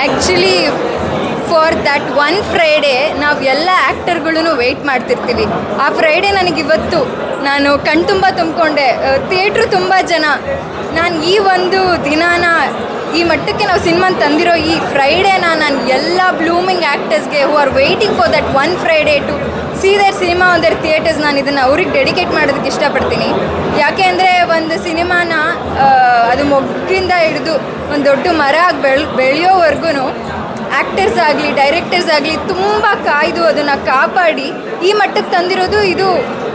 Actually for that one Friday ನಾವು ಎಲ್ಲ ಆ್ಯಕ್ಟರ್ಗಳೂ weight ಮಾಡ್ತಿರ್ತೀವಿ. ಆ ಫ್ರೈಡೇ ನನಗಿವತ್ತು ನಾನು ಕಣ್ತುಂಬ ತುಂಬಿಕೊಂಡೆ. ಥಿಯೇಟ್ರು ತುಂಬ ಜನ. ನಾನು ಈ ಒಂದು ದಿನಾನ ಈ ಮಟ್ಟಕ್ಕೆ ನಾವು ಸಿನಿಮಾ ತಂದಿರೋ ಈ ಫ್ರೈಡೇನ ನಾನು ಎಲ್ಲ blooming ಆ್ಯಕ್ಟರ್ಸ್ಗೆ who are waiting for that one Friday to see their cinema ಒಂದೆ ಥಿಯೇಟರ್ಸ್ ನಾನು ಇದನ್ನು ಅವ್ರಿಗೆ ಡೆಡಿಕೇಟ್ ಮಾಡೋದಕ್ಕೆ ಇಷ್ಟಪಡ್ತೀನಿ. ಯಾಕೆ ಅಂದರೆ ಒಂದು ಸಿನಿಮಾನ ಅದು ಮೊಗ್ಗಿಂದ ಹಿಡಿದು ಒಂದು ದೊಡ್ಡ ಮರ ಆಗಿ ಬೆಳ್ ಬೆಳೆಯೋವರೆಗೂ ಆ್ಯಕ್ಟರ್ಸ್ ಆಗಲಿ ಡೈರೆಕ್ಟರ್ಸ್ ಆಗಲಿ ತುಂಬ ಕಾಯ್ದು ಅದನ್ನು ಕಾಪಾಡಿ ಈ ಮಟ್ಟಕ್ಕೆ ತಂದಿರೋದು ಇದು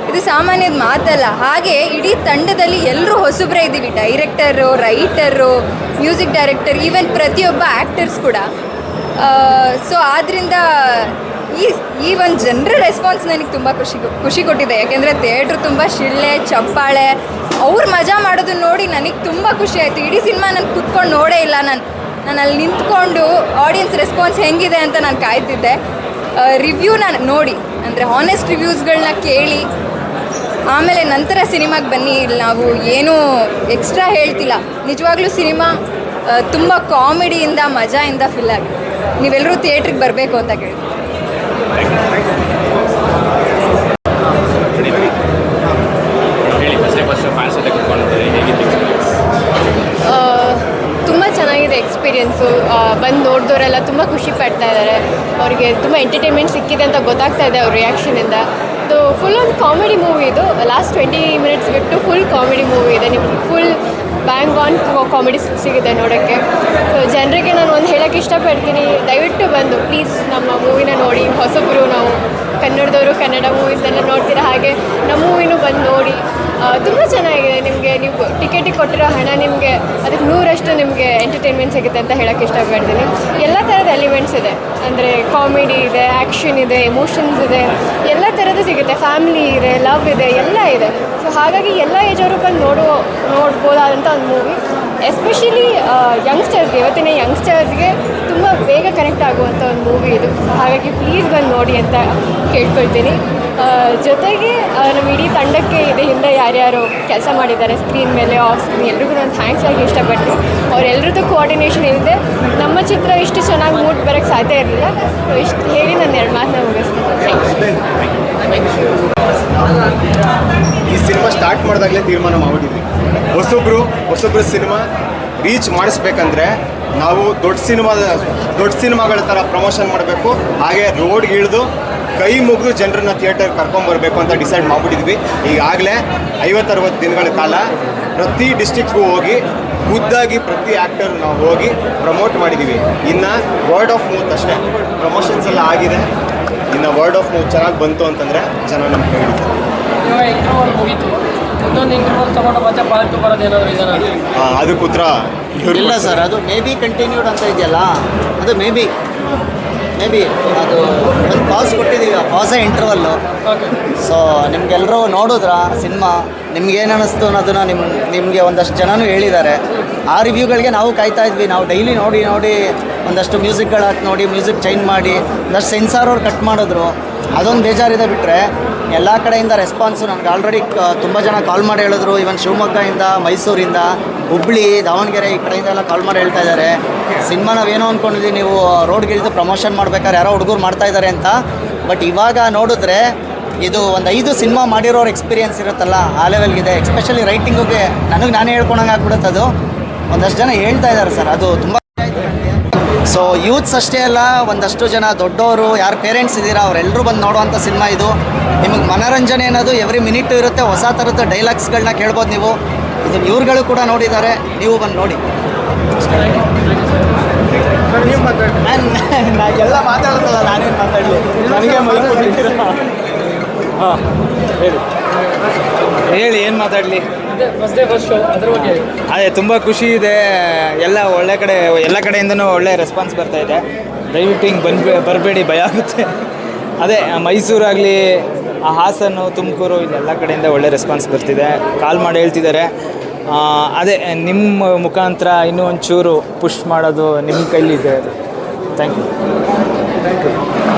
ಇದು ಸಾಮಾನ್ಯದ ಮಾತಲ್ಲ. ಹಾಗೆ ಇಡೀ ತಂಡದಲ್ಲಿ ಎಲ್ಲರೂ ಹೊಸಬ್ರೇ ಇದ್ದೀವಿ director writer music director even ಪ್ರತಿಯೊಬ್ಬ ಆ್ಯಕ್ಟರ್ಸ್ ಕೂಡ. ಸೊ ಆದ್ದರಿಂದ ಈ ಈ ಒಂದು ಜನರ ರೆಸ್ಪಾನ್ಸ್ ನನಗೆ ತುಂಬ ಖುಷಿ ಖುಷಿ ಕೊಟ್ಟಿದೆ. ಯಾಕೆಂದರೆ ಥಿಯೇಟ್ರ್ ತುಂಬ ಶಿಳ್ಳೆ, ಚಪ್ಪಾಳೆ, ಅವ್ರು ಮಜಾ ಮಾಡೋದನ್ನ ನೋಡಿ ನನಗೆ ತುಂಬ ಖುಷಿ ಆಯಿತು. ಇಡೀ ಸಿನಿಮಾ ನಾನು ಕುತ್ಕೊಂಡು ನೋಡೇ ಇಲ್ಲ ನಾನು ನಾನು ಅಲ್ಲಿ ನಿಂತ್ಕೊಂಡು ಆಡಿಯನ್ಸ್ ರೆಸ್ಪಾನ್ಸ್ ಹೆಂಗಿದೆ ಅಂತ ನಾನು ಕಾಯ್ತಿದ್ದೆ. ರಿವ್ಯೂ ನಾನು ನೋಡಿ, ಅಂದರೆ ಹಾನೆಸ್ಟ್ ರಿವ್ಯೂಸ್ಗಳನ್ನ ಕೇಳಿ, ಆಮೇಲೆ ನಂತರ ಸಿನಿಮಾಗೆ ಬನ್ನಿ. ಇಲ್ಲಿ ನಾವು ಏನೂ ಎಕ್ಸ್ಟ್ರಾ ಹೇಳ್ತಿಲ್ಲ. ನಿಜವಾಗ್ಲೂ ಸಿನಿಮಾ ತುಂಬ ಕಾಮಿಡಿಯಿಂದ ಮಜಾಯಿಂದ ಫಿಲ್ ಆಗಿದೆ ನೀವೆಲ್ಲರೂ ಥಿಯೇಟ್ರಿಗೆ ಬರಬೇಕು ಅಂತ ಕೇಳಿ ತುಂಬ ಚೆನ್ನಾಗಿದೆ ಎಕ್ಸ್ಪೀರಿಯೆನ್ಸು ಬಂದು ನೋಡಿದವರೆಲ್ಲ ತುಂಬ ಖುಷಿ ಪಡ್ತಾ ಇದ್ದಾರೆ. ಅವರಿಗೆ ತುಂಬ ಎಂಟರ್ಟೈನ್ಮೆಂಟ್ ಸಿಕ್ಕಿದೆ ಅಂತ ಗೊತ್ತಾಗ್ತಾ ಇದೆ ಅವ್ರ ರಿಯಾಕ್ಷನಿಂದ ಸೊ ಫುಲ್ ಒಂದು ಕಾಮಿಡಿ ಮೂವಿ ಇದು. ಲಾಸ್ಟ್ ಟ್ವೆಂಟಿ ಮಿನಿಟ್ಸ್ ಬಿಟ್ಟು ಫುಲ್ ಕಾಮಿಡಿ ಮೂವಿ ಇದೆ. ನಿಮ್ಗೆ ಫುಲ್ ಬ್ಯಾಂಗ್ ಆನ್ ಕಾಮಿಡಿ ಸಿಗುತ್ತೆ ನೋಡೋಕ್ಕೆ. ಸೊ ಜನರಿಗೆ ನಾನು ಒಂದು ಹೇಳೋಕ್ಕೆ ಇಷ್ಟಪಡ್ತೀನಿ. ದಯವಿಟ್ಟು ಬಂದು ಪ್ಲೀಸ್ ನಮ್ಮ ಮೂವಿನ ನೋಡಿ, ಹೊಸಬರು ನಾವು. ಕನ್ನಡದವರು ಕನ್ನಡ ಮೂವೀಸ್ನೆಲ್ಲ ನೋಡ್ತೀರಾ ಹಾಗೆ ನಮ್ಮ ಮೂವಿನೂ ಬಂದು ನೋಡಿ ತುಂಬ ಚೆನ್ನಾಗಿದೆ ನಿಮಗೆ. ನೀವು ಟಿಕೆಟಿಗೆ ಕೊಟ್ಟಿರೋ ಹಣ ನಿಮಗೆ, ಅದಕ್ಕೆ ನೂರಷ್ಟು ನಿಮಗೆ ಎಂಟರ್ಟೈನ್ಮೆಂಟ್ ಸಿಗುತ್ತೆ ಅಂತ ಹೇಳೋಕ್ಕೆ ಇಷ್ಟಪಡ್ತೀನಿ. ಎಲ್ಲ ಥರದ ಎಲಿಮೆಂಟ್ಸ್ ಇದೆ. ಅಂದರೆ ಕಾಮಿಡಿ ಇದೆ ಆ್ಯಕ್ಷನ್ ಇದೆ ಎಮೋಷನ್ಸ್ ಇದೆ, ಎಲ್ಲ ಥರದ್ದು ಸಿಗುತ್ತೆ. ಫ್ಯಾಮಿಲಿ ಇದೆ ಲವ್ ಇದೆ, ಎಲ್ಲ ಇದೆ. ಸೊ ಹಾಗಾಗಿ ಎಲ್ಲ ಏಜ್ ಅವರು ಬಂದು ನೋಡೋ ನೋಡ್ಬೋದಾದಂಥ ಒಂದು ಮೂವಿ ಎಸ್ಪೆಷಲಿ ಯಂಗ್ಸ್ಟರ್ಸ್ಗೆ ಇವತ್ತಿನ ಯಂಗ್ಸ್ಟರ್ಸ್ಗೆ ಬೇಗ ಕನೆಕ್ಟ್ ಆಗುವಂಥ ಒಂದು ಮೂವಿ ಇದು. ಹಾಗಾಗಿ ಪ್ಲೀಸ್ ಬಂದು ನೋಡಿ ಅಂತ ಕೇಳ್ಕೊಳ್ತೀನಿ. ಜೊತೆಗೆ ನಮ್ಮ ಇಡೀ ತಂಡಕ್ಕೆ ಇದೆ ಹಿಂದೆ ಯಾರ್ಯಾರು ಕೆಲಸ ಮಾಡಿದ್ದಾರೆ ಸ್ಕ್ರೀನ್ ಮೇಲೆ ಆಫ್ ಸ್ಕ್ರೀನ್ ಎಲ್ರಿಗೂ ನಾನು ಥ್ಯಾಂಕ್ಸ್ ಆಗಿ ಇಷ್ಟಪಡ್ತೀನಿ. ಅವರೆಲ್ಲರದ್ದು ಕೋಆರ್ಡಿನೇಷನ್ ಇಲ್ಲದೆ ನಮ್ಮ ಚಿತ್ರ ಇಷ್ಟು ಚೆನ್ನಾಗಿ ಮೂಡ್ ಬರೋಕ್ಕೆ ಸಾಧ್ಯ ಇರಲಿಲ್ಲ. ಸೊ ಇಷ್ಟು ಹೇಳಿ ನಾನು ಎರಡು ಮಾತನ್ನ ಮುಗಿಸ್ತೀನಿ. ಈ ಸಿನಿಮಾ ಸ್ಟಾರ್ಟ್ ಮಾಡಿದಾಗಲೇ ತೀರ್ಮಾನ ಮಾಡಿದ್ವಿ. ಹೊಸೊಬ್ರು ಹೊಸೊಬ್ರು ಸಿನಿಮಾ ರೀಚ್ ಮಾಡಿಸ್ಬೇಕಂದ್ರೆ ನಾವು ದೊಡ್ಡ ಸಿನಿಮಾದ ದೊಡ್ಡ ಸಿನಿಮಾಗಳ ಥರ ಪ್ರಮೋಷನ್ ಮಾಡಬೇಕು. ಹಾಗೆ ರೋಡ್ಗೆ ಇಳಿದು ಕೈ ಮುಗಿದು ಜನರನ್ನ ಥಿಯೇಟರ್ ಕರ್ಕೊಂಬರ್ಬೇಕು ಅಂತ ಡಿಸೈಡ್ ಮಾಡಿಬಿಟ್ಟಿದ್ವಿ. ಈಗಾಗಲೇ ಐವತ್ತರವತ್ತು ದಿನಗಳ ಕಾಲ ಪ್ರತಿ ಡಿಸ್ಟಿಕ್ಗೂ ಹೋಗಿ ಖುದ್ದಾಗಿ ಪ್ರತಿ ಆ್ಯಕ್ಟರ್ ನಾವು ಹೋಗಿ ಪ್ರಮೋಟ್ ಮಾಡಿದ್ದೀವಿ ಇನ್ನು ವರ್ಡ್ ಆಫ್ ಮೌತ್ ಅಷ್ಟೇ. ಪ್ರಮೋಷನ್ಸ್ ಎಲ್ಲ ಆಗಿದೆ. ಇನ್ನು ವರ್ಡ್ ಆಫ್ ಮೌತ್ ಚೆನ್ನಾಗಿ ಬಂತು ಅಂತಂದರೆ ಜನ ನಮ್ಗೆ ಕೈ ಇಂಟರ್ವಲ್ ತಗೊಂಡು ಮತ್ತೆ ಪಾರ್ಟ್ ಬರೋದು ಏನಾದ್ರು ಇದನ್ನ ಆ, ಅದಕ್ಕೆ ಉತ್ತರ ಇಲ್ಲ ಸರ್ ಅದು ಮೇ ಬಿ ಕಂಟಿನ್ಯೂಡ್ ಅಂತ ಇದೆಯಲ್ಲ? ಅದು ಮೇ ಬಿ ಮೇ ಬಿ ಅದು ಒಂದು ಪಾಸ್ ಕೊಟ್ಟಿದ್ದೀವಿ ಆ ಪಾಸೇ ಇಂಟರ್ವಲ್ಲು ಓಕೆ ಸೊ ನಿಮ್ಗೆಲ್ಲರೂ ನೋಡಿದ್ರ ಸಿನಿಮಾ? ನಿಮ್ಗೇನು ಅನ್ನಿಸ್ತು ಅನ್ನೋದನ್ನ ನಿಮ್ಮ ನಿಮಗೆ ಒಂದಷ್ಟು ಜನನೂ ಹೇಳಿದ್ದಾರೆ. ಆ ರಿವ್ಯೂಗಳಿಗೆ ನಾವು ಕಾಯ್ತಾ ಇದ್ವಿ. ನಾವು ಡೈಲಿ ನೋಡಿ ನೋಡಿ ಒಂದಷ್ಟು ಮ್ಯೂಸಿಕ್ಗಳು ಹಾಕಿ ನೋಡಿ ಮ್ಯೂಸಿಕ್ ಚೇಂಜ್ ಮಾಡಿ ಒಂದಷ್ಟು ಸೆನ್ಸಾರ್ ಅವ್ರು ಕಟ್ ಮಾಡಿದ್ರು. ಅದೊಂದು ಬೇಜಾರಿದೆ ಬಿಟ್ಟರೆ ಎಲ್ಲ ಕಡೆಯಿಂದ ರೆಸ್ಪಾನ್ಸು ನನಗೆ ಆಲ್ರೆಡಿ ತುಂಬ ಜನ ಕಾಲ್ ಮಾಡಿ ಹೇಳಿದ್ರು. ಇವನ್ ಶಿವಮೊಗ್ಗದಿಂದ, ಮೈಸೂರಿಂದ, ಹುಬ್ಳಿ, ದಾವಣಗೆರೆ ಈ ಕಡೆಯಿಂದ ಎಲ್ಲ ಕಾಲ್ ಮಾಡಿ ಹೇಳ್ತಾ ಇದ್ದಾರೆ. ಸಿನಿಮಾ ನಾವೇನೋ ಅಂದ್ಕೊಂಡಿದ್ದೀವಿ ನೀವು ರೋಡ್ಗೆ ಇಳಿದು ಪ್ರಮೋಷನ್ ಮಾಡ್ಬೇಕಾದ್ರೆ ಯಾರೋ ಹುಡುಗರು ಮಾಡ್ತಾ ಇದ್ದಾರೆ ಅಂತ. ಬಟ್ ಇವಾಗ ನೋಡಿದ್ರೆ ಇದು ಒಂದು ಐದು ಸಿನಿಮಾ ಮಾಡಿರೋರು ಎಕ್ಸ್ಪೀರಿಯನ್ಸ್ ಇರುತ್ತಲ್ಲ, ಆ ಲೆವೆಲ್ಗಿದೆ ಎಸ್ಪೆಷಲಿ ರೈಟಿಂಗಿಗೆ ನನಗೆ ನಾನೇ ಹೇಳ್ಕೊಳಂಗೆ ಆಗ್ಬಿಡುತ್ತೆ ಅದು. ಒಂದಷ್ಟು ಜನ ಹೇಳ್ತಾ ಇದ್ದಾರೆ ಸರ್, ಅದು ತುಂಬ ಸೊ ಯೂತ್ಸ್ ಅಷ್ಟೇ ಅಲ್ಲ, ಒಂದಷ್ಟು ಜನ ದೊಡ್ಡವರು ಯಾರು ಪೇರೆಂಟ್ಸ್ ಇದ್ದೀರಾ ಅವರೆಲ್ಲರೂ ಬಂದು ನೋಡುವಂಥ ಸಿನಿಮಾ ಇದು. ನಿಮಗೆ ಮನೋರಂಜನೆ ಅನ್ನೋದು ಎವ್ರಿ ಮಿನಿಟ್ ಇರುತ್ತೆ, ಹೊಸ ಥರದ ಡೈಲಾಗ್ಸ್ಗಳನ್ನ ಕೇಳ್ಬೋದು ನೀವು. ಇದು ಇವ್ರುಗಳು ಕೂಡ ನೋಡಿದ್ದಾರೆ, ನೀವು ಬಂದು ನೋಡಿ. ಎಲ್ಲ ಮಾತಾಡ್ತಲ್ಲ, ನಾನೇನು ಮಾತಾಡಲಿ. ನನಗೆ ಹಾಂ, ಹೇಳಿ. ಹೇಳಿ, ಏನು ಮಾತಾಡಲಿ? ಅದೇ ತುಂಬ ಖುಷಿ ಇದೆ. ಎಲ್ಲ ಒಳ್ಳೆ ಕಡೆ ಎಲ್ಲ ಕಡೆಯಿಂದನೂ ಒಳ್ಳೆ ರೆಸ್ಪಾನ್ಸ್ ಬರ್ತಾ ಇದೆ. ದಯವಿಟ್ಟು ಹಿಂಗೆ ಬಂದು ಬರಬೇಡಿ ಭಯ ಆಗುತ್ತೆ. ಅದೇ ಮೈಸೂರಾಗಲಿ ಹಾಸನು ತುಮಕೂರು ಇಲ್ಲೆಲ್ಲ ಕಡೆಯಿಂದ ಒಳ್ಳೆ ರೆಸ್ಪಾನ್ಸ್ ಬರ್ತಿದೆ. ಕಾಲ್ ಮಾಡಿ ಹೇಳ್ತಿದ್ದಾರೆ. ಅದೇ ನಿಮ್ಮ ಮುಖಾಂತರ ಇನ್ನೂ ಒಂಚೂರು ಪುಷ್ ಮಾಡೋದು ನಿಮ್ಮ ಕೈಲಿದೆ ಅದು. Thank you